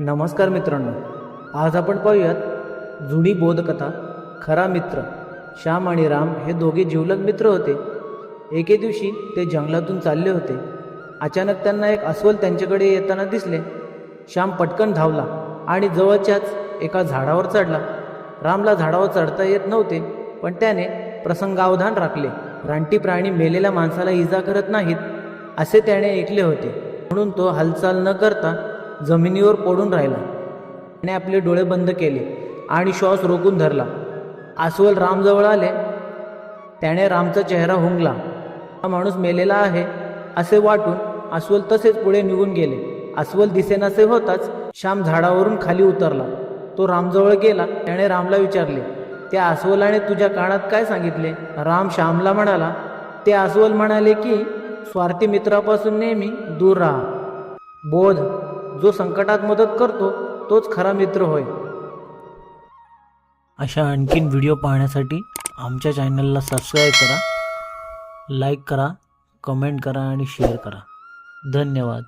नमस्कार मित्रांनो आज आपण पाहूयात जुनी बोधकथा खरा मित्र श्याम आणि राम हे दोघे जिवलग मित्र होते. एके दिवशी ते जंगलातून चालले होते. अचानक त्यांना एक अस्वल त्यांच्याकडे येताना दिसले. श्याम पटकन धावला आणि जवळच्याच एका झाडावर चढला. रामला झाडावर चढता येत नव्हते पण त्याने प्रसंगावधान राखले. रानटी प्राणी मेलेल्या माणसाला इजा करत नाहीत असे त्याने ऐकले होते. म्हणून तो हालचाल न करता जमिनीवर पडून राहिला. त्याने आपले डोळे बंद केले आणि श्वास रोखून धरला. अस्वल रामजवळ आले. त्याने रामचा चेहरा हुंगला. हा माणूस मेलेला आहे असे वाटून अस्वल तसेच पुढे निघून गेले. अस्वल दिसेनासे होताच श्याम झाडावरून खाली उतरला. तो रामजवळ गेला. त्याने रामला विचारले त्या अस्वलाने तुझ्या कानात काय सांगितले? राम श्यामला म्हणाला ते अस्वल म्हणाले की स्वार्थी मित्रापासून नेहमी दूर राहा. बोध जो संकटात मदत करतो तोच खरा मित्र होय. अशा आणखीन व्हिडिओ पाहण्यासाठी आमच्या चॅनलला सबस्क्राईब करा लाईक करा कमेंट करा आणि शेअर करा. धन्यवाद.